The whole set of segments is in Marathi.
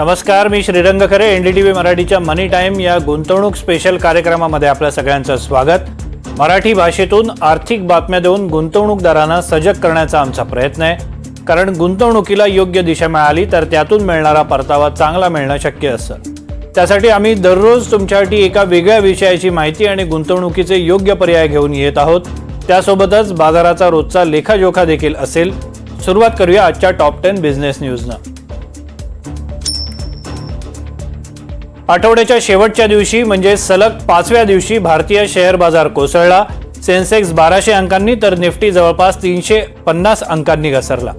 नमस्कार मी श्रीरंग खरे एनडीटीव्ही मराठीच्या मनी टाइम या गुंतवणूक स्पेशल कार्यक्रमामध्ये आपल्या सगळ्यांचं स्वागत. मराठी भाषेतून आर्थिक बातम्या देऊन गुंतवणूकदारांना सजग करण्याचा आमचा प्रयत्न आहे. कारण गुंतवणुकीला योग्य दिशा मिळाली तर त्यातून मिळणारा परतावा चांगला मिळणं शक्य असतं. त्यासाठी आम्ही दररोज तुमच्यासाठी एका वेगळ्या विषयाची माहिती आणि गुंतवणुकीचे योग्य पर्याय घेऊन येत आहोत. त्यासोबतच बाजाराचा रोजचा लेखाजोखा देखील असेल. सुरुवात करूया आजच्या टॉप टेन बिझनेस न्यूजनं. आठवड्याच्या शेवटच्या दिवशी म्हणजे सलग पाचव्या दिवशी भारतीय शेअर बाजार कोसळला. सेन्सेक्स बाराशे अंकांनी तर निफ्टी जवळपास तीनशे पन्नास अंकांनी घसरला.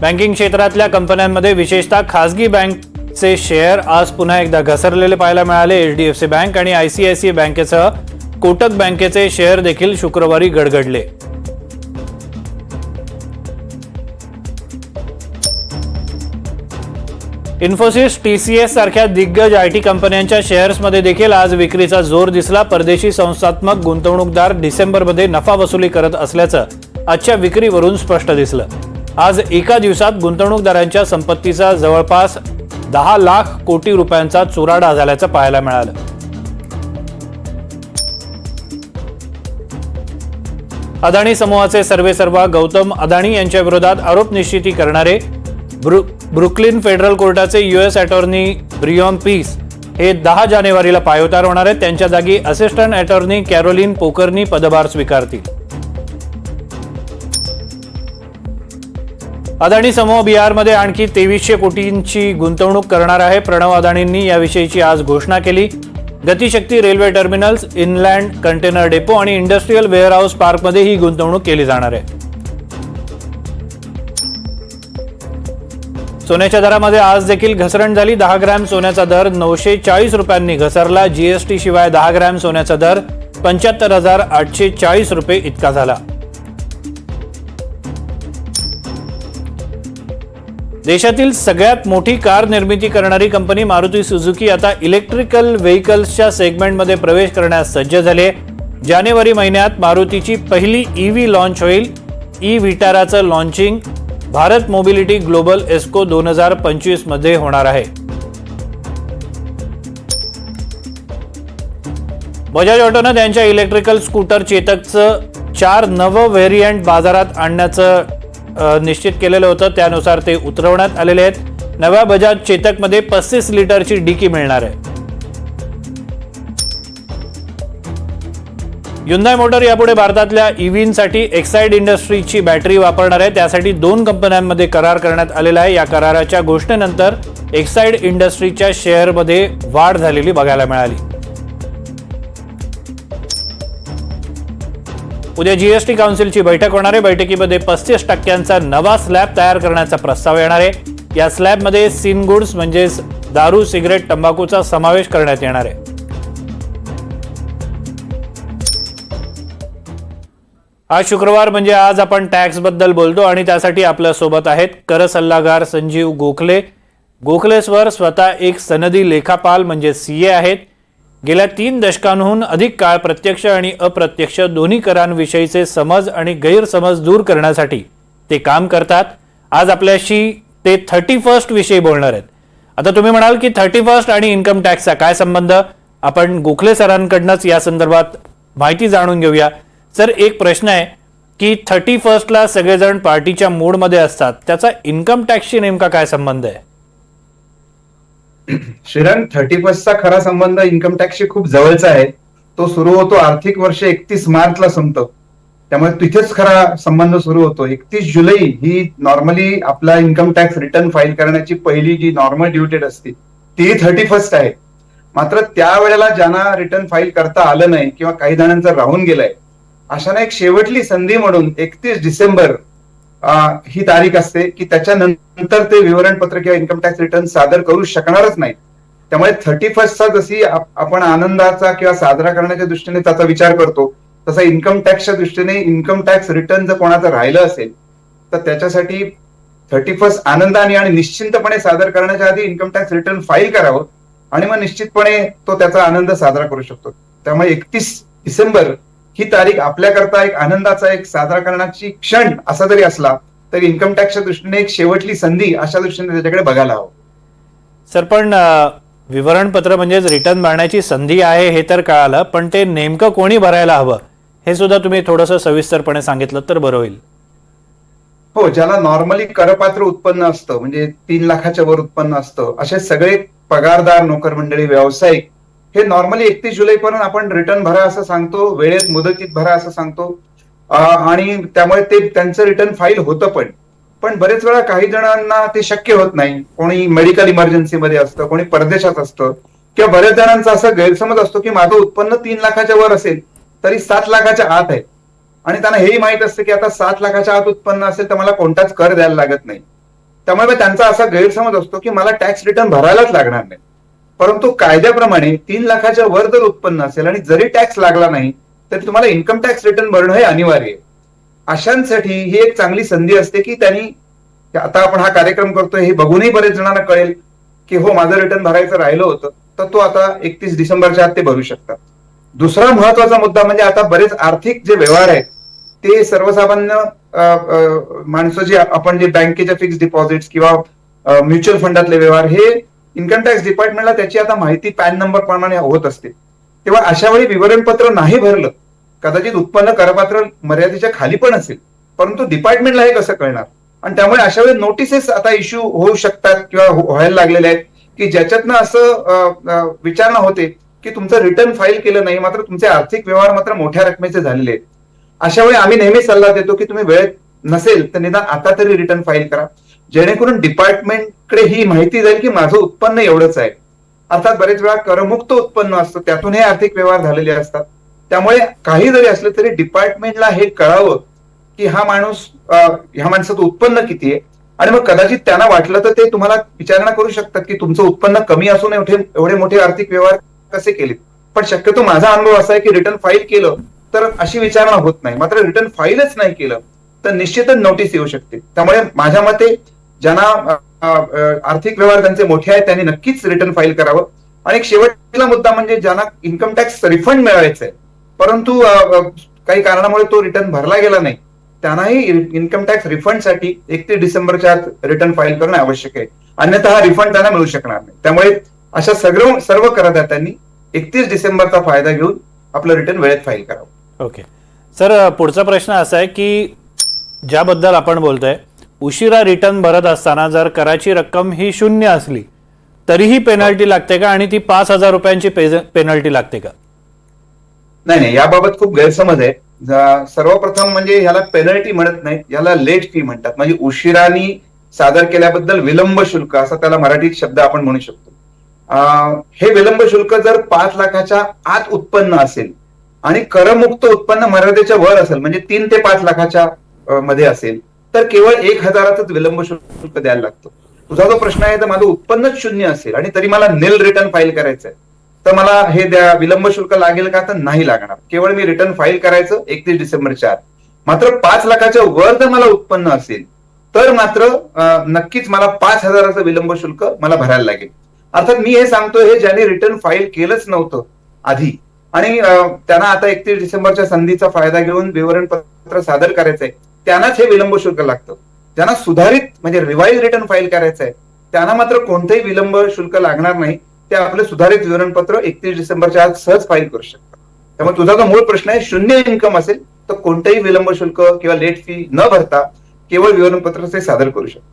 बँकिंग क्षेत्रातल्या कंपन्यांमध्ये विशेषतः खासगी बँकचे शेअर आज पुन्हा एकदा घसरलेले पाहायला मिळाले. H D F C bank आणि आय सी आय सी बँकेसह कोटक बँकेचे शेअर देखील शुक्रवारी गडगडले. इन्फोसिस टी सी एस सारख्या दिग्गज आय टी कंपन्यांच्या शेअर्समध्ये देखील आज विक्रीचा जोर दिसला. परदेशी संस्थात्मक गुंतवणूकदार डिसेंबरमध्ये नफा वसुली करत असल्याचं आजच्या विक्रीवरून स्पष्ट दिसलं. आज एका दिवसात गुंतवणूकदारांच्या संपत्तीचा जवळपास दहा लाख कोटी रुपयांचा चुराडा झाल्याचं पाहायला मिळालं. अदाणी समूहाचे सर्वेसर्वा गौतम अदाणी यांच्या विरोधात आरोप निश्चिती करणारे ब्रु Brooklyn federal कोर्टाचे U S attorney Breon Peace हे दहा जानेवारीला पायउतार होणार आहेत. त्यांच्या जागी असिस्टंट अटॉर्नी कॅरोलिन पोकरनी पदभार स्वीकारतील. अदाणी समूह बिहारमध्ये आणखी तेवीसशे कोटींची गुंतवणूक करणार आहे. प्रणव अदाणींनी याविषयीची आज घोषणा केली. Gatishakti railway terminals inland container depot आणि इंडस्ट्रीयल वेअरहाऊस पार्कमध्ये ही गुंतवणूक केली जाणार आहे. सोन्याच्या दरामध्ये आज देखील घसरण झाली. दहा ग्रॅम सोन्याचा दर नऊशे चाळीस रुपयांनी घसरला. जीएसटी शिवाय दहा ग्रॅम सोन्याचा दर पंच्याहत्तर हजार आठशे चाळीस रुपये इतका झाला. देशातील सगळ्यात मोठी कार निर्मिती करणारी कंपनी मारुती सुझुकी आता इलेक्ट्रिकल व्हेकल्सच्या सेगमेंटमध्ये प्रवेश करण्यास सज्ज झाले जानेवारी महिन्यात मारुतीची पहिली ईव्ही लॉन्च होईल. ई विटाराचं लॉन्चिंग भारत मोबिलिटी ग्लोबल एस्को दोन हजार पंचवीसमध्ये होणार आहे. बजाज ऑटोनं त्यांच्या इलेक्ट्रिकल स्कूटर चेतकचं चार नवं व्हेरियंट बाजारात आणण्याचं निश्चित केलेलं होतं. त्यानुसार ते उतरवण्यात आलेले आहेत. नव्या बजाज चेतकमध्ये पस्तीस लिटरची डिकी मिळणार आहे. युंदाय मोटर यापुढे भारतातल्या ईव्हींसाठी एक्साईड इंडस्ट्रीची बॅटरी वापरणार आहे. त्यासाठी दोन कंपन्यांमध्ये करार करण्यात आलेला आहे. या कराराच्या घोषणेनंतर एक्साईड इंडस्ट्रीच्या शेअरमध्ये वाढ झालेली बघायला मिळाली. उद्या जीएसटी काउन्सिलची बैठक होणार आहे. बैठकीमध्ये पस्तीस टक्क्यांचा नवा स्लॅब तयार करण्याचा प्रस्ताव येणार आहे. या स्लॅबमध्ये सीन गुड्स म्हणजेच दारू सिगरेट तंबाखूचा समावेश करण्यात येणार आहे. आज शुक्रवार म्हणजे आज आपण टॅक्सबद्दल बोलतो आणि त्यासाठी आपल्यासोबत आहेत कर सल्लागार संजीव गोखले. गोखलेस्वर स्वतः एक सनदी लेखापाल म्हणजे सी ए आहेत. गेल्या तीन दशकांहून अधिक काळ प्रत्यक्ष आणि अप्रत्यक्ष दोन्ही करांविषयीचे समज आणि गैरसमज दूर करण्यासाठी ते काम करतात. आज आपल्याशी ते थर्टी फर्स्ट विषयी बोलणार आहेत. आता तुम्ही म्हणाल की थर्टी फर्स्ट आणि इन्कम टॅक्सचा काय संबंध? आपण गोखले सरांकडनंच या संदर्भात माहिती जाणून घेऊया. सर एक प्रश्न आहे की थर्टी फर्स्टला सगळेजण पार्टीच्या मूडमध्ये असतात. त्याचा इन्कम टॅक्सशी नेमका काय संबंध आहे? श्रीरंग थर्टी चा खरा संबंध इन्कम टॅक्सशी खूप जवळचा आहे. तो सुरू होतो आर्थिक वर्ष एकतीस मार्चला संपतो. त्यामुळे तिथेच खरा संबंध सुरू होतो. एकतीस जुलै ही नॉर्मली आपला इन्कम टॅक्स रिटर्न फाईल करण्याची पहिली जी नॉर्मल ड्यू डेट असते ती थर्टी फर्स्ट आहे. मात्र त्यावेळेला ज्यांना रिटर्न फाईल करता आलं नाही किंवा काही जणांचं राहून गेलंय अशाने एक शेवटली संधी म्हणून एकतीस डिसेंबर ही तारीख असते की त्याच्यानंतर ते विवरणपत्र किंवा इन्कम टॅक्स रिटर्न सादर करू शकणारच नाही त्यामुळे थर्टी फर्स्टचा जशी आपण आनंदाचा किंवा साजरा करण्याच्या दृष्टीने त्याचा विचार करतो तसा इन्कम टॅक्सच्या दृष्टीने इन्कम टॅक्स रिटर्न जर कोणाचं राहिलं असेल तर त्याच्यासाठी थर्टी फर्स्ट आनंदाने आणि निश्चिंतपणे सादर करण्याच्या आधी इन्कम टॅक्स रिटर्न फाईल करावं आणि मग निश्चितपणे तो त्याचा आनंद साजरा करू शकतो. त्यामुळे एकतीस डिसेंबर ही तारीख आपल्याकरता एक आनंदाचा एक साजरा करण्याची क्षण असा जरी असला तर इन्कम टॅक्सच्या दृष्टीने एक शेवटली संधी अशा दृष्टीने त्याच्याकडे बघायला हवं. सर पण विवरणपत्र म्हणजेच रिटर्न भरण्याची संधी आहे हे तर कळालं पण ते नेमकं कोणी भरायला हवं हे सुद्धा तुम्ही थोडंसं सविस्तरपणे सांगितलं तर बरं होईल. हो ज्याला नॉर्मली करपात्र उत्पन्न असतं म्हणजे तीन लाखाच्या वर उत्पन्न असतं असे सगळे पगारदार नोकर मंडळी व्यावसायिक हे नॉर्मली एकतीस जुलै पर्यंत आपण रिटर्न भरा असं सांगतो वेळेत मुदतीत भरा असं सांगतो. आणि त्यामुळे ते त्यांचं रिटर्न फाईल होतं पण. पण बरेच वेळा काही जणांना ते शक्य होत नाही. कोणी मेडिकल इमर्जन्सीमध्ये असतं कोणी परदेशात असतं किंवा बऱ्याच जणांचा असा गैरसमज असतो की माझं उत्पन्न तीन लाखाच्या वर असेल तरी सात लाखाच्या आत आहे. आणि त्यांना हेही माहीत असतं की आता सात लाखाच्या आत उत्पन्न असेल तर मला कोणताच कर द्यायला लागत नाही. त्यामुळे त्यांचा असा गैरसमज असतो की मला टॅक्स रिटर्न भरायलाच लागणार नाही. परंतु कायद्याप्रमाणे तीन लाखाच्या वर जर उत्पन्न असेल आणि जरी टॅक्स लागला नाही तरी तुम्हाला इन्कम टॅक्स रिटर्न भरणं हे अनिवार्य आहे. अशांसाठी ही एक चांगली संधी असते की त्यांनी आता आपण हा कार्यक्रम करतोय हे बघूनही बरेच जणांना कळेल की हो माझं रिटर्न भरायचं राहिलं होतं तर तो आता एकतीस डिसेंबरच्या आत ते भरू शकतात. दुसरा महत्त्वाचा मुद्दा म्हणजे आता बरेच आर्थिक जे व्यवहार आहेत ते सर्वसामान्य माणसं जे आपण जे बँकेच्या फिक्स डिपॉझिट किंवा म्युच्युअल फंडातले व्यवहार हे इन्कम टॅक्स डिपार्टमेंटला त्याची आता माहिती पॅन नंबर प्रमाणे होत असते. तेव्हा अशा वेळी विवरणपत्र नाही भरलं कदाचित उत्पन्न करपात्र मर्यादेच्या खाली पण असेल परंतु डिपार्टमेंटला हे कसं कळणार? आणि त्यामुळे अशा वेळी नोटिसेस आता इश्यू होऊ शकतात किंवा हो-, व्हायला लागलेले आहेत की ज्याच्यातनं असं विचारणा होते की तुमचं रिटर्न फाईल केलं नाही मात्र तुमचे आर्थिक व्यवहार मात्र मोठ्या रकमेचे झालेले आहेत. अशा वेळी आम्ही नेहमी सल्ला देतो की तुम्ही वेळेत नसेल तर निदान आता तरी रिटर्न फाईल करा. जेणेकरून डिपार्टमेंटकडे ही माहिती जाईल की माझं उत्पन्न एवढंच आहे. अर्थात बरेच वेळा करमुक्त उत्पन्न असतं त्यातून हे आर्थिक व्यवहार झालेले असतात. त्यामुळे काही जरी असलं तरी डिपार्टमेंटला हे कळावं की हा माणूस ह्या माणसाचं उत्पन्न किती आहे. आणि मग कदाचित त्यांना वाटलं तर ते तुम्हाला विचारणा करू शकतात की तुमचं उत्पन्न कमी असून एवढे एवढे मोठे आर्थिक व्यवहार कसे केलेत. पण शक्यतो माझा अनुभव असा आहे की रिटर्न फाईल केलं तर अशी विचारणा होत नाही. मात्र रिटर्न फाईलच नाही केलं तर निश्चितच नोटीस येऊ शकते. त्यामुळे माझ्या मते ज्यांना आर्थिक व्यवहार त्यांचे मोठे आहेत त्यांनी नक्कीच रिटर्न फाईल करावं. आणि एक शेवटचा मुद्दा म्हणजे ज्यांना इन्कम टॅक्स रिफंड मिळवायचा आहे परंतु काही कारणामुळे तो रिटर्न भरला गेला नाही त्यांनाही इन्कम टॅक्स रिफंडसाठी एकतीस डिसेंबरच्या आत रिटर्न फाईल करणं आवश्यक आहे. अन्यथा हा रिफंड त्यांना मिळू शकणार नाही. त्यामुळे अशा सर्व सर्व करदात्यांनी एकतीस डिसेंबरचा फायदा घेऊन आपलं रिटर्न वेळेत फाईल करावं. ओके सर पुढचा प्रश्न असा आहे की ज्याबद्दल आपण बोलतोय उशिरा रिटर्न भरत असताना जर कराची रक्कम ही शून्य असली तरीही पेनल्टी लागते का आणि ती पाच हजार रुपयांची पेनल्टी लागते का? नाही नाही याबाबत खूप गैरसमज आहे. सर्वप्रथम म्हणजे ह्याला पेनल्टी म्हणत नाही याला लेट फी म्हणतात. म्हणजे उशिरानी सादर केल्याबद्दल विलंब शुल्क असा त्याला मराठीत शब्द आपण म्हणू शकतो. हे विलंब शुल्क जर पाच लाखाच्या आत उत्पन्न असेल आणि करमुक्त उत्पन्न मर्यादेच्या वर असेल म्हणजे तीन ते पाच लाखाच्या मध्ये असेल तर केवळ एक हजारातच विलंब शुल्क द्यायला लागतो. तुझा जो प्रश्न आहे तर माझं उत्पन्नच शून्य असेल आणि तरी मला निल रिटर्न फाईल करायचं आहे तर मला हे द्या विलंब शुल्क लागेल का? तर नाही लागणार. केवळ मी रिटर्न फाईल करायचं एकतीस डिसेंबरच्या आत. मात्र पाच लाखाच्या वर जर मला उत्पन्न असेल तर मात्र नक्कीच मला पाच हजाराचं विलंब शुल्क मला भरायला लागेल. अर्थात मी हे सांगतो हे ज्याने रिटर्न फाईल केलंच नव्हतं आधी आणि त्यांना आता एकतीस डिसेंबरच्या संधीचा फायदा घेऊन विवरणपत्र सादर करायचंय. त्यांनाच हे विलंब शुल्क लागतं. ज्यांना सुधारित म्हणजे रिवाईज रिटर्न फाईल करायचं आहे. त्यांना मात्र कोणतेही विलंब शुल्क लागणार नाही. ते आपलं सुधारित विवरणपत्र एकतीस डिसेंबरच्या आज सहज फाईल करू शकतात. त्यामुळे तुझा जो मूळ प्रश्न आहे शून्य इन्कम असेल तर कोणतेही विलंब शुल्क किंवा लेट फी न भरता केवळ विवरणपत्र ते सादर करू शकतात.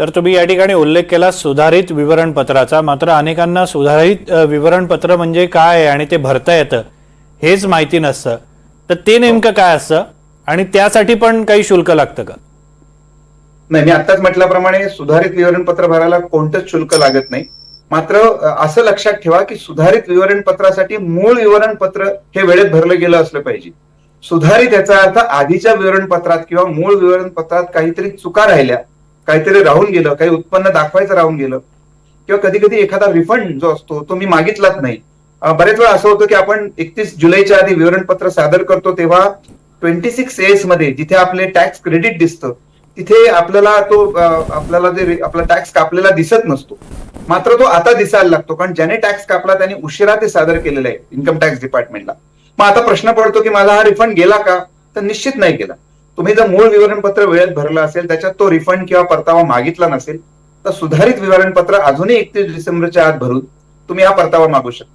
सर तुम्ही या ठिकाणी उल्लेख केला सुधारित विवरणपत्राचा. मात्र अनेकांना सुधारित विवरणपत्र म्हणजे काय आणि ते भरता येतं हेच माहिती नसतं. तर ते नेमकं काय असतं? आणि त्यासाठी पण काही शुल्क लागतं का? नाही मी आताच म्हटल्याप्रमाणे सुधारित विवरणपत्र भरायला कोणतंच शुल्क लागत नाही. मात्र असं लक्षात ठेवा की सुधारित विवरणपत्रासाठी मूळ विवरणपत्र हे वेळेत भरलं गेलं असलं पाहिजे. सुधारित याचा अर्थ आधीच्या विवरणपत्रात किंवा मूळ विवरणपत्रात काहीतरी चुका राहिल्या काहीतरी राहून गेलं काही उत्पन्न दाखवायचं राहून गेलं किंवा कधी कधी एखादा रिफंड जो असतो तो मी मागितलाच नाही. बरेच वेळा असं होतं की आपण एकतीस जुलैच्या आधी विवरणपत्र सादर करतो तेव्हा ट्वेंटी सिक्स एसमध्ये जिथे आपले टॅक्स क्रेडिट दिसतं तिथे आपल्याला तो आपल्याला जे आपला टॅक्स कापलेला दिसत नसतो. मात्र तो आता दिसायला लागतो कारण ज्याने टॅक्स कापला त्याने उशिरा ते सादर केलेलं आहे इन्कम टॅक्स डिपार्टमेंटला मग आता प्रश्न पडतो की मला हा रिफंड गेला का? तर निश्चित नाही गेला. तुम्ही जर मूळ विवरणपत्र वेळेत भरलं असेल त्याच्यात तो रिफंड किंवा परतावा मागितला नसेल तर सुधारित विवरणपत्र अजूनही एकतीस डिसेंबरच्या आत भरून तुम्ही हा परतावा मागू शकता.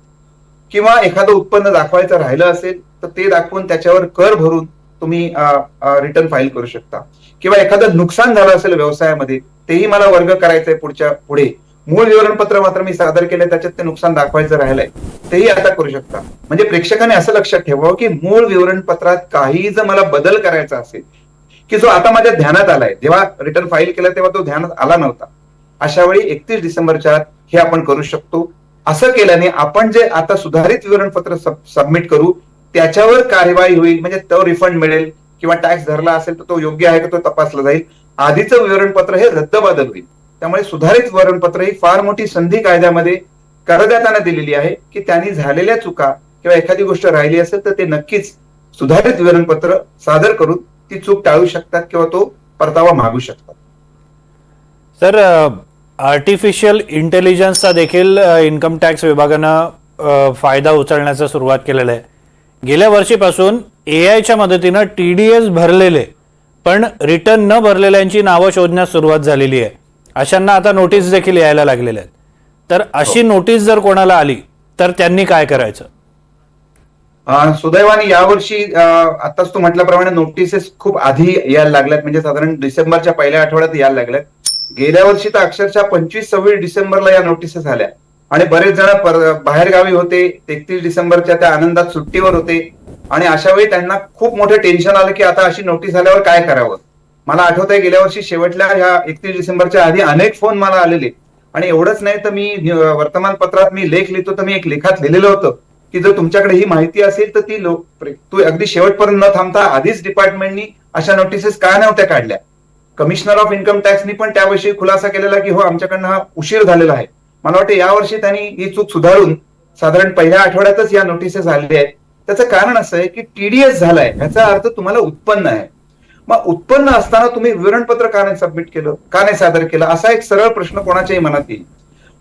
किंवा एखादं उत्पन्न दाखवायचं राहिलं असेल तर ते दाखवून त्याच्यावर कर भरून तुम्ही रिटर्न फाईल करू शकता. किंवा एखादं नुकसान झालं असेल व्यवसायामध्ये तेही मला वर्ग करायचंय पुढच्या पुढे. मूळ विवरणपत्र मात्र मी सादर केलं त्याच्यात ते नुकसान दाखवायचं राहिलंय. तेही आता करू शकता. म्हणजे प्रेक्षकाने असं लक्षात ठेवावं की मूळ विवरणपत्रात काही जर मला बदल करायचा असेल की जो आता माझ्या ध्यानात आलाय जेव्हा रिटर्न फाईल केला तेव्हा तो ध्यानात आला नव्हता. अशा वेळी एकतीस डिसेंबरच्या आत हे आपण करू शकतो. असं केल्याने आपण जे आता सुधारित विवरणपत्र सबमिट करू त्याच्यावर कार्यवाही होईल म्हणजे तो रिफंड मिळेल किंवा टॅक्स धरला असेल तर तो योग्य आहे का तो तपासला जाईल. आधीचं विवरणपत्र हे रद्दबादल होईल त्यामुळे सुधारित विवरणपत्र ही फार मोठी संधी कायद्यामध्ये करदात्यांना दिलेली आहे की त्यांनी झालेल्या चुका किंवा एखादी गोष्ट राहिली असेल तर ते नक्कीच सुधारित विवरणपत्र सादर करून ती चूक टाळू शकतात किंवा तो परतावा मागू शकतात. सर आर्टिफिशियल इंटेलिजन्सचा देखील इन्कम टॅक्स विभागानं फायदा उचलण्याचा सुरुवात केलेला आहे. गेल्या वर्षीपासून ए आयच्या मदतीनं टी डी एस भरलेले पण रिटर्न न भरलेल्यांची नावं शोधण्यास सुरुवात झालेली आहे. अशांना आता नोटीस देखील यायला लागलेल्या आहेत. तर अशी नोटीस जर कोणाला आली तर त्यांनी काय करायचं? सुदैवाने यावर्षी आताच तू म्हटल्याप्रमाणे नोटिसेस खूप आधी यायला लागल्यात. म्हणजे साधारण डिसेंबरच्या पहिल्या आठवड्यात यायला लागल्यात. गेल्या वर्षी तर अक्षरशः पंचवीस सव्वीस डिसेंबरला या नोटिसेस आल्या. आणि बरेच जण बाहेरगावी होते एकतीस डिसेंबरच्या त्या आनंदात सुट्टीवर होते. आणि अशा वेळी त्यांना खूप मोठं टेन्शन आलं की आता अशी नोटीस आल्यावर काय करावं? मला आठवत आहे गेल्या वर्षी शेवटल्या ह्या एकतीस डिसेंबरच्या आधी अनेक फोन मला आलेले. आणि एवढंच नाही तर मी वर्तमानपत्रात मी लेख लिहितो तर मी एक लेखात लिहिलेलं होतं की जर तुमच्याकडे ही माहिती असेल तर ती लोक तू अगदी शेवटपर्यंत न थांबता आधीच डिपार्टमेंटनी अशा नोटिसेस का नव्हत्या काढल्या? कमिशनर ऑफ इन्कम टॅक्सनी पण त्याविषयी खुलासा केलेला की हो आमच्याकडनं हा उशीर झालेला आहे. मला वाटतं यावर्षी त्यांनी ही चूक सुधारून साधारण पहिल्या आठवड्यातच या नोटिसेस आलेल्या आहेत. त्याचं कारण असं आहे की टीडीएस झालाय. याचा अर्थ तुम्हाला उत्पन्न आहे. मग उत्पन्न असताना तुम्ही विवरणपत्र का नाही सबमिट केलं? का नाही सादर केलं? असा एक सरळ प्रश्न कोणाच्याही मनात येईल.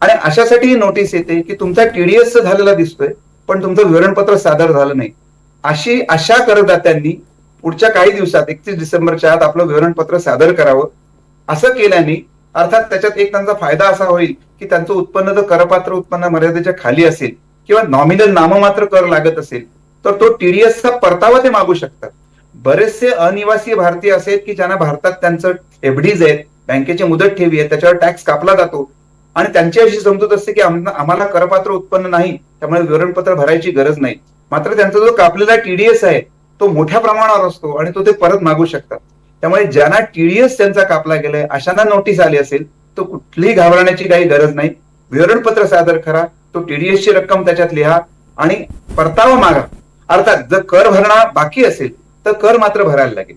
आणि अशासाठी ही नोटीस येते की तुमचा टीडीएस झालेला दिसतोय पण तुमचं विवरणपत्र सादर झालं नाही. अशी अशा करदात्यांनी पुढच्या काही दिवसात एकतीस डिसेंबरच्या आत आपलं विवरणपत्र सादर करावं. असं केल्याने अर्थात त्याच्यात एक त्यांचा फायदा असा होईल की त्यांचं उत्पन्न जर करपात्र उत्पन्न मर्यादेच्या खाली असेल किंवा नॉमिनल नाममात्र कर लागत असेल तर तो टीडीएसचा परतावा ते मागू शकतात. बरेचसे अनिवासी भारतीय असे आहेत की ज्यांना भारतात त्यांचं एफडीज आहेत बँकेची मुदत ठेवी आहे त्याच्यावर टॅक्स कापला जातो आणि त्यांची अशी समजूत असते की आम्हाला करपात्र उत्पन्न नाही त्यामुळे विवरणपत्र भरायची गरज नाही. मात्र त्यांचा जो कापलेला टीडीएस आहे तो मोठ्या प्रमाणावर असतो आणि तो ते परत मागू शकतात. त्यामुळे ज्यांना टीडीएस त्यांचा कापला गेलाय अशांना नोटीस आली असेल तर कुठलीही घाबरण्याची काही गरज नाही. विवरणपत्र सादर करा तो टीडीएस ची रक्कम त्याच्यात लिहा आणि परतावा मागा. अर्थात जर कर भरणा बाकी असेल तर कर मात्र भरायला लागेल.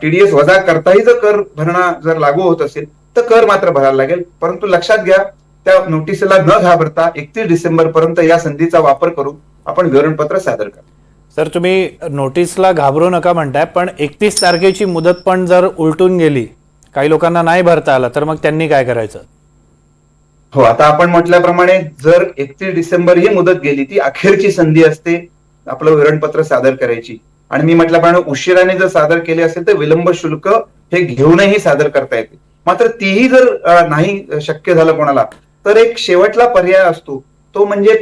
टीडीएस वजा करताही जर कर भरणा जर लागू होत असेल तर कर मात्र भरायला लागेल. परंतु लक्षात घ्या त्या नोटीसला न घाबरता एकतीस डिसेंबर पर्यंत या संधीचा वापर करून आपण विवरणपत्र सादर करा. सर तुम्ही नोटीसला घाबरू नका म्हणताय पण एकतीस तारखेची मुदत पण जर उलटून गेली काही लोकांना नाही भरता आला तर मग त्यांनी काय करायचं? हो आता आपण म्हटल्याप्रमाणे जर एकतीस डिसेंबर ही मुदत गेली ती अखेरची संधी असते आपलं विवरणपत्र सादर करायची. आणि मी म्हटल्याप्रमाणे उशिराने जर सादर केले असेल तर विलंब शुल्क हे घेऊनही सादर करता येते. मात्र तीही जर नाही शक्य झालं कोणाला तर एक शेवटला पर्याय असतो तो म्हणजे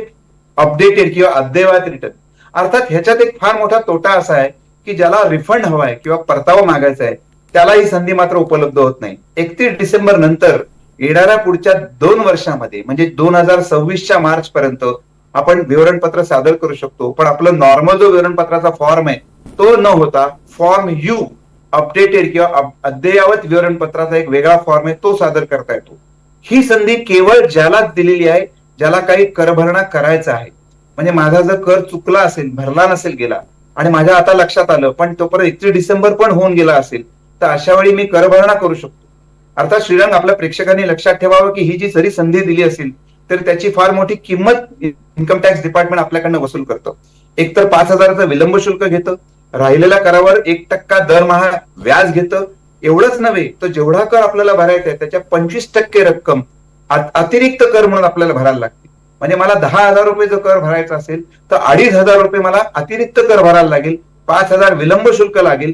अपडेटेड किंवा अद्ययावत रिटर्न अर्थात ह्याच्यात एक फार मोठा तोटा असा आहे की ज्याला रिफंड हवाय किंवा परतावा मागायचा आहे त्याला ही संधी मात्र उपलब्ध होत नाही. एकतीस डिसेंबर नंतर येणाऱ्या पुढच्या दोन वर्षामध्ये म्हणजे दोन हजार सव्वीसच्या मार्च पर्यंत आपण विवरणपत्र सादर करू शकतो. पण आपलं नॉर्मल जो विवरणपत्राचा फॉर्म आहे तो न होता फॉर्म यू अपडेटेड किंवा अद्ययावत विवरणपत्राचा एक वेगळा फॉर्म आहे तो सादर करता येतो. ही संधी केवळ ज्याला दिलेली आहे ज्याला काही करभरणा करायचा आहे म्हणजे माझा जर कर चुकला असेल भरला नसेल गेला आणि माझ्या आता लक्षात आलं पण तोपर्यंत एकतीस डिसेंबर पण होऊन गेला असेल तर अशा वेळी मी करभरणा करू शकतो. अर्थात श्रीरंग आपल्या प्रेक्षकांनी लक्षात ठेवावं की ही जी जरी संधी दिली असेल तर त्याची फार मोठी किंमत इन्कम टॅक्स डिपार्टमेंट आपल्याकडनं वसूल करतं. एक तर पाच हजाराचं विलंब शुल्क घेतं राहिलेल्या करावर एक टक्का दरमहा व्याज घेतं एवढंच नव्हे तर जेवढा कर आपल्याला भरायचा आहे त्याच्या पंचवीस टक्के रक्कम अतिरिक्त कर म्हणून आपल्याला भरायला लागते. म्हणजे मला दहा हजार रुपये जर कर भरायचा असेल तर अडीच हजार रुपये मला अतिरिक्त कर भरायला लागेल पाच हजार विलंब शुल्क लागेल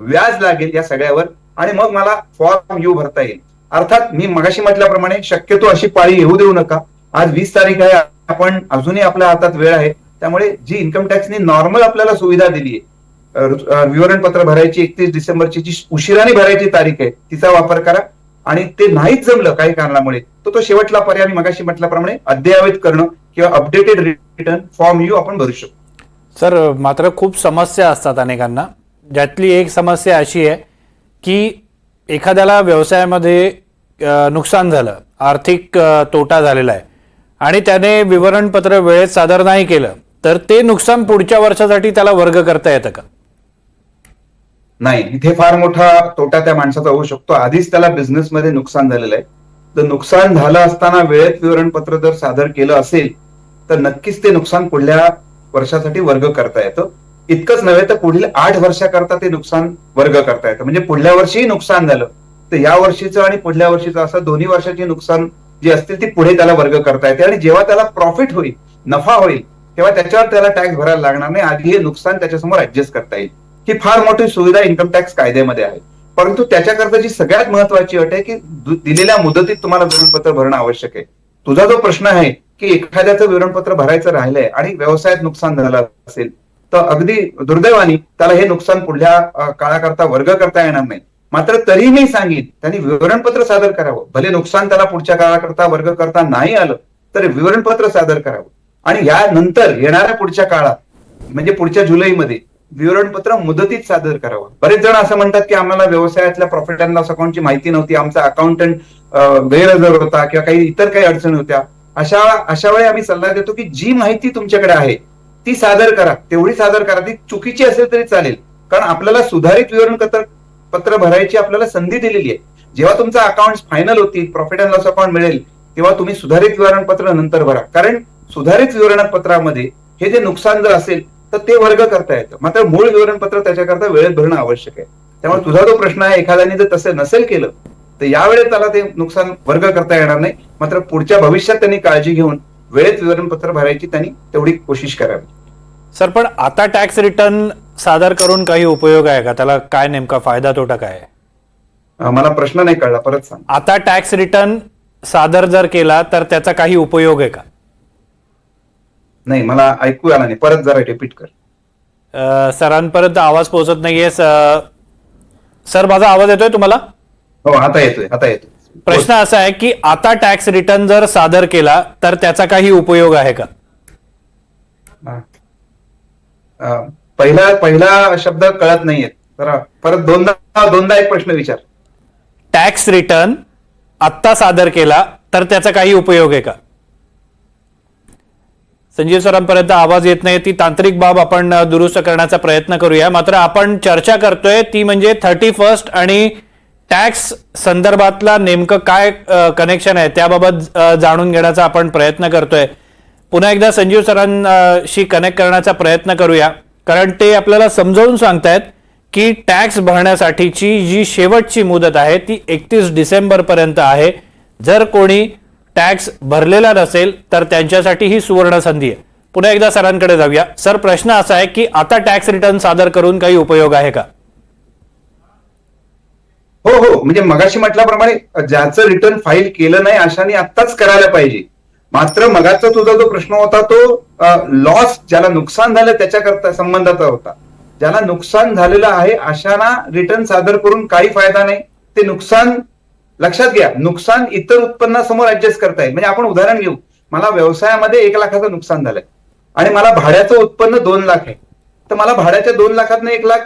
व्याज लागेल या सगळ्यावर आणि मग मला फॉर्म यू भरता येईल. अर्थात मी मगाशी म्हटल्याप्रमाणे शक्यतो अशी पाळी येऊ देऊ नका. आज वीस तारीख आहे आपण अजूनही आपल्या हातात वेळ आहे. त्यामुळे जी इन्कम टॅक्सने नॉर्मल आपल्याला सुविधा दिली आहे विवरणपत्र भरायची एकतीस डिसेंबरची जी उशिराने भरायची तारीख आहे तिचा वापर करा. आणि ते नाहीच जमलं काही कारणामुळे तर तो शेवटला पर्याय मी मगाशी म्हटल्याप्रमाणे अद्ययावत करणं किंवा अपडेटेड रिटर्न फॉर्म यू आपण भरू शकतो. सर मात्र खूप समस्या असतात अनेकांना. ज्यातली एक समस्या अशी आहे की एखाद्याला व्यवसायामध्ये नुकसान झालं आर्थिक तोटा झालेला आहे आणि त्याने विवरणपत्र वेळेत सादर नाही केलं तर ते नुकसान पुढच्या वर्षासाठी त्याला वर्ग करता येतं का? नाही इथे फार मोठा तोटा त्या माणसाचा होऊ शकतो. आधीच त्याला बिझनेसमध्ये नुकसान झालेलं आहे. तर नुकसान झालं असताना वेळेत विवरणपत्र जर सादर केलं असेल तर नक्कीच ते नुकसान पुढल्या वर्षासाठी वर्ग करता येतं. इतकंच नव्हे तर पुढील आठ वर्षाकरता ते नुकसान वर्ग करता येतं. म्हणजे पुढल्या वर्षीही नुकसान झालं. तर या वर्षीचं आणि पुढल्या वर्षीचं असं दोन्ही वर्षाची नुकसान जी असतील ती पुढे त्याला वर्ग करता येते. आणि जेव्हा त्याला प्रॉफिट होईल नफा होईल तेव्हा त्याच्यावर त्याला टॅक्स भरायला लागणार नाही. आधी हे नुकसान त्याच्यासमोर ऍडजस्ट करता येईल. ही फार मोठी सुविधा इन्कम टॅक्स कायद्यामध्ये आहे. परंतु त्याच्याकरता जी सगळ्यात महत्वाची अट आहे की दिलेल्या मुदतीत तुम्हाला विवरणपत्र भरणं आवश्यक आहे. तुझा जो प्रश्न आहे की एखाद्याचं विवरणपत्र भरायचं राहिलंय आणि व्यवसायात नुकसान झालं असेल तर अगदी दुर्दैवानी त्याला हे नुकसान पुढल्या काळाकरता वर्ग करता येणार नाही. मात्र तरी मी सांगेन त्यांनी विवरणपत्र सादर करावं. भले नुकसान त्याला पुढच्या काळाकरता वर्ग करता नाही आलं तर विवरणपत्र सादर करावं. आणि यानंतर येणाऱ्या पुढच्या काळात म्हणजे पुढच्या जुलैमध्ये विवरणपत्र मुदतीत सादर करावं. बरेच जण असं म्हणतात की आम्हाला व्यवसायातल्या प्रॉफिट अँड लॉस अकाउंटची माहिती नव्हती आमचा अकाउंटंट गैरहजर होता किंवा काही इतर काही अडचणी होत्या. अशा अशा वेळी आम्ही सल्ला देतो की जी माहिती तुमच्याकडे आहे ती सादर करा. तेवढी सादर करा. ती चुकीची असेल तरी चालेल. कारण आपल्याला सुधारित विवरणपत्र पत्र भरायची आपल्याला संधी दिलेली आहे. जेव्हा तुमचा अकाउंट फायनल होतील प्रॉफिट अँड लॉस अकाउंट मिळेल तेव्हा तुम्ही सुधारित विवरणपत्र नंतर भरा. कारण सुधारित विवरणपत्रामध्ये हे जे नुकसान जर असेल तर ते वर्ग करता येतं. मात्र मूळ विवरणपत्र त्याच्याकरता वेळेत भरणं आवश्यक आहे. त्यामुळे तुझा जो प्रश्न आहे एखाद्याने जर तसं नसेल केलं तर यावेळेस त्याला ते नुकसान वर्ग करता येणार नाही. मात्र पुढच्या भविष्यात त्यांनी काळजी घेऊन वेळेत विवरणपत्र भरायची त्यांनी तेवढी कोशिश करावी. सर पण आता टॅक्स रिटर्न सादर करून काही उपयोग आहे का? त्याला काय नेमका फायदा तोटा काय मला प्रश्न नाही कळला परत सांग. आता टॅक्स रिटर्न सादर जर केला तर त्याचा काही उपयोग आहे का? नाही मला ऐकू आला नाही. परत जरा रिपीट कर. सरांपर्यंत आवाज पोहोचत नाहीये. सर माझा आवाज येतोय तुम्हाला? हो आता येतोय आता येतोय. प्रश्न असा आहे की आता टॅक्स रिटर्न जर सादर केला तर त्याचा काही उपयोग आहे का? पहिला पहिला शब्द कळत नाहीये. परत दोनदा दोनदा एक प्रश्न विचार. टॅक्स रिटर्न आत्ता सादर केला तर त्याचा काही उपयोग आहे का? संजीव सरांपर्यंत आवाज येत नाही. ती तांत्रिक बाब आपण दुरुस्त करण्याचा प्रयत्न करूया. मात्र आपण चर्चा करतोय ती म्हणजे थर्टी फर्स्ट आणि टॅक्स संदर्भातला नेमकं काय कनेक्शन आहे त्याबाबत जाणून घेण्याचा आपण प्रयत्न करतोय. पुन्हा एकदा संजीव सरांशी कनेक्ट करण्याचा प्रयत्न करूया. कारण ते आपल्याला समजावून सांगतायत की टॅक्स भरण्यासाठीची जी शेवटची मुदत आहे ती एकतीस डिसेंबर पर्यंत आहे. जर कोणी टॅक्स भरलेला नसेल तर त्यांच्यासाठी ही सुवर्ण संधी आहे. पुन्हा एकदा सरांकडे जाऊया. सर प्रश्न असा आहे की आता टॅक्स रिटर्न सादर करून काही उपयोग आहे का? हो हो. म्हणजे मगाशी म्हटल्याप्रमाणे ज्याचं रिटर्न फाईल केलं नाही अशाने आत्ताच करायला पाहिजे. मात्र मगाचा तुझा जो प्रश्न होता तो लॉस ज्याला नुकसान झालं त्याच्याकरता संबंधाचा होता. ज्याला नुकसान झालेलं आहे अशांना रिटर्न सादर करून काही फायदा नाही. ते नुकसान लक्षात घ्या नुकसान इतर उत्पन्नासमोर ऍडजस्ट करता येईल. म्हणजे आपण उदाहरण घेऊ. मला व्यवसायामध्ये एक लाखाचं नुकसान झालंय. आणि मला भाड्याचं उत्पन्न दोन लाख आहे. तर मला भाड्याच्या दोन लाखातनं एक लाख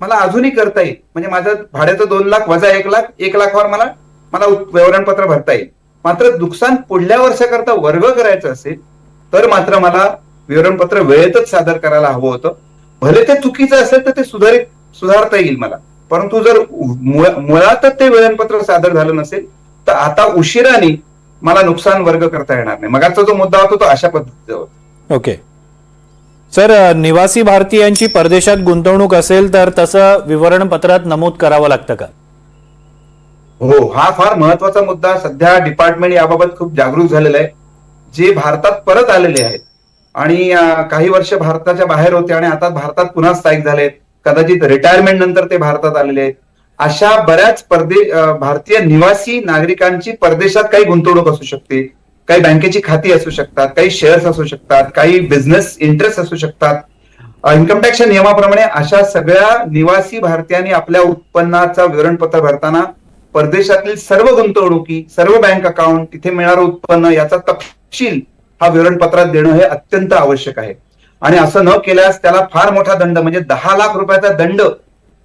मला अजूनही करता येईल. म्हणजे माझं भाड्याचं दोन लाख वजा एक लाख एक लाखावर मला मला विवरणपत्र भरता येईल. मात्र नुकसान पुढल्या वर्षाकरता वर्ग करायचं असेल तर मात्र मला विवरणपत्र वेळेतच सादर करायला हवं होतं. भले ते चुकीचं असेल तर ते सुधारित सुधारता येईल मला. परंतु जर मुळ- मुळातच ते वेळणपत्र सादर झालं नसेल तर आता उशिराने मला नुकसान वर्ग करता येणार नाही. मगाचा जो मुद्दा होता तो अशा पद्धतीचा होता. ओके. सर निवासी भारतीयांची परदेशात गुंतवणूक असेल तर तसं विवरणपत्रात नमूद करावं लागतं का? हो हा फार महत्त्वाचा मुद्दा. सध्या डिपार्टमेंट याबाबत खूप जागरूक झालेलं आहे. जे भारतात परत आलेले आहेत आणि काही वर्ष भारताच्या बाहेर होते आणि आता भारतात पुन्हा स्थायिक झालेत. कदाचित रिटायरमेंट नंतर ते भारतात आलेले आहेत. अशा बऱ्याच परदे भारतीय निवासी नागरिकांची परदेशात काही गुंतवणूक असू शकते. काही बँकेची खाती असू शकतात काही शेअर्स असू शकतात काही बिझनेस इंटरेस्ट असू शकतात. इन्कम टॅक्सच्या नियमाप्रमाणे अशा सगळ्या निवासी भारतीयांनी आपल्या उत्पन्नाचा विवरणपत्र भरताना परदेशातील सर्व गुंतवणुकी सर्व बँक अकाउंट तिथे मिळणारं उत्पन्न याचा तपशील हा विवरणपत्रात देणं हे अत्यंत आवश्यक आहे. आणि असं न केल्यास त्याला फार मोठा दंड म्हणजे दहा लाख रुपयाचा दंड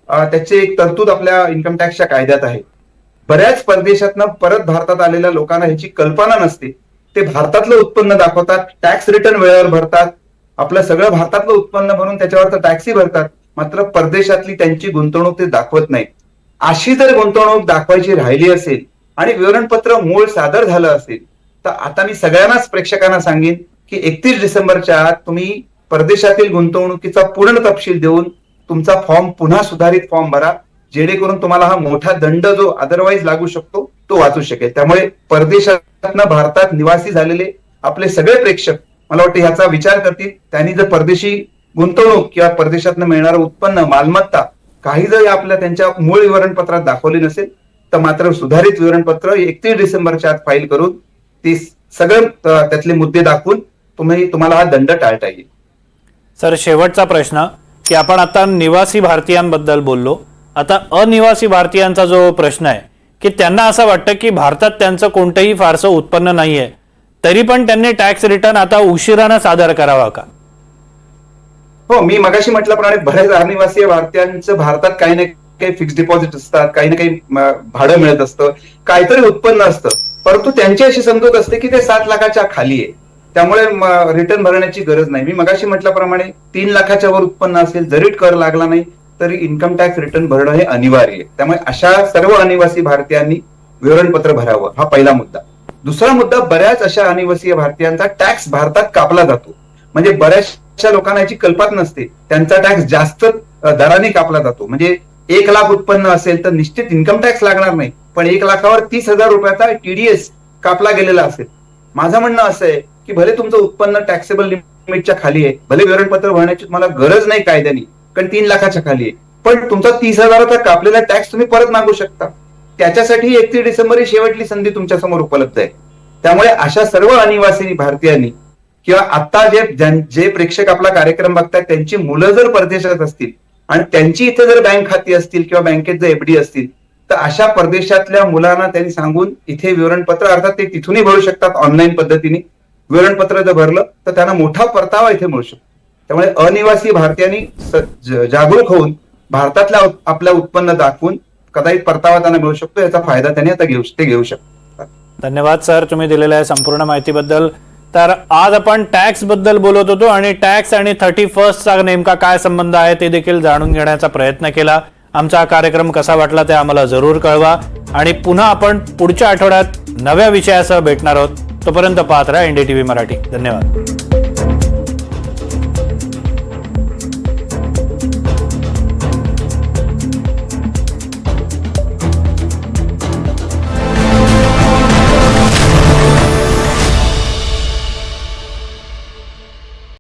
त्याची एक तरतूद आपल्या इन्कम टॅक्सच्या कायद्यात आहे. बऱ्याच परदेशातनं परत भारतात आलेल्या लोकांना ह्याची कल्पना नसते. ते भारतातलं उत्पन्न दाखवतात टॅक्स रिटर्न वेळेवर भरतात. आपलं सगळं भारतातलं उत्पन्न भरून त्याच्यावर टॅक्सही भरतात. मात्र परदेशातली त्यांची गुंतवणूक ते दाखवत नाही. अशी जर गुंतवणूक दाखवायची राहिली असेल आणि विवरणपत्र मूळ सादर झालं असेल तर आता मी सगळ्यांनाच प्रेक्षकांना सांगेन की एकतीस डिसेंबरच्या आत तुम्ही परदेशातील गुंतवणुकीचा पूर्ण तपशील देऊन तुमचा फॉर्म पुन्हा सुधारित फॉर्म भरा जेणेकरून तुम्हाला हा मोठा दंड जो अदरवाईज लागू शकतो तो वाचू शकेल. त्यामुळे परदेशातनं भारतात निवासी झालेले आपले सगळे प्रेक्षक मला वाटतं ह्याचा विचार करतील. त्यांनी जर परदेशी गुंतवणूक किंवा परदेशातनं मिळणारं उत्पन्न मालमत्ता काही जर आपल्या त्यांच्या मूळ विवरणपत्रात दाखवली नसेल तर मात्र सुधारित विवरणपत्र एकतीस डिसेंबरच्या आत फाईल करून ती सगळं त्यातले मुद्दे दाखवून तुम्ही तुम्हाला हा दंड टाळता येईल. सर शेवटचा प्रश्न. की आपण आता निवासी भारतीयांबद्दल बोललो. आता अनिवासी भारतीयांचा जो प्रश्न आहे की त्यांना असं वाटतं की भारतात त्यांचं कोणतंही फारसं उत्पन्न नाहीये तरी पण त्यांनी टॅक्स रिटर्न आता उशिरानं सादर करावा का? हो मी मगाशी म्हटल्याप्रमाणे बऱ्याच अनिवासी भारतीयांचं भारतात काही ना काही फिक्स डिपॉझिट असतात काही ना काही भाडं मिळत असतं काहीतरी उत्पन्न असतं. परंतु त्यांची अशी समजूत असते की ते सात लाखाच्या खाली आहे. त्यामुळे रिटर्न भरण्याची गरज नाही. मी मगाशी म्हटल्याप्रमाणे तीन लाखाच्या वर उत्पन्न असेल जरी कर लागला नाही तरी इन्कम टॅक्स रिटर्न भरणं हे अनिवार्य. आहे त्यामुळे अशा सर्व अनिवासी भारतीयांनी विवरणपत्र भरावं. हा पहिला मुद्दा. दुसरा मुद्दा बऱ्याच अशा अनिवासी भारतीयांचा टॅक्स भारतात कापला जातो. म्हणजे बऱ्याचशा लोकांना याची कल्पना नसते. त्यांचा टॅक्स जास्त दराने कापला जातो. म्हणजे एक लाख उत्पन्न असेल तर निश्चित इन्कम टॅक्स लागणार नाही. पण एक लाखावर तीस हजार रुपयाचा टीडीएस कापला गेलेला असेल. माझं म्हणणं असं आहे की भले तुमचं उत्पन्न टॅक्सेबल लिमिटच्या खाली आहे भले विवरणपत्र भरण्याची तुम्हाला गरज नाही कायद्याने कारण तीन लाखाच्या खाली आहे. पण तुमचा तीस हजाराचा कापलेला टॅक्स तुम्ही परत मागू शकता. त्याच्यासाठी एकतीस डिसेंबर ही शेवटली संधी तुमच्यासमोर उपलब्ध आहे. त्यामुळे अशा सर्व अनिवासी भारतीयांनी किंवा आता जे जे प्रेक्षक आपला कार्यक्रम बघतात त्यांची मुलं जर परदेशात असतील आणि त्यांची इथे जर बँक खाती असतील किंवा बँकेत जर एफडी असतील तर अशा परदेशातल्या मुलांना त्यांनी सांगून इथे विवरणपत्र अर्थात ते तिथूनही भरू शकतात ऑनलाईन पद्धतीने. विवरणपत्र जर भरलं तर त्यांना मोठा परतावा इथे मिळू शकतो. त्यामुळे अनिवासी भारतीयांनी जागरूक होऊन भारतातल्या आपलं उत्पन्न दाखवून कदाचित परतावा त्यांना मिळू शकतो याचा फायदा त्यांनी आता घेऊ ते घेऊ शकतात. धन्यवाद सर. तुम्ही दिलेल्या संपूर्ण माहितीबद्दल. तर आज आपण टॅक्सबद्दल बोलत होतो आणि टॅक्स आणि थर्टी फर्स्टचा नेमका काय संबंध आहे ते देखील जाणून घेण्याचा प्रयत्न केला. आमचा हा कार्यक्रम कसा वाटला ते आम्हाला जरूर कळवा. आणि पुन्हा आपण पुढच्या आठवड्यात नव्या विषयासह भेटणार आहोत. तोपर्यंत पाहत राहा एनडीटीव्ही मराठी. धन्यवाद.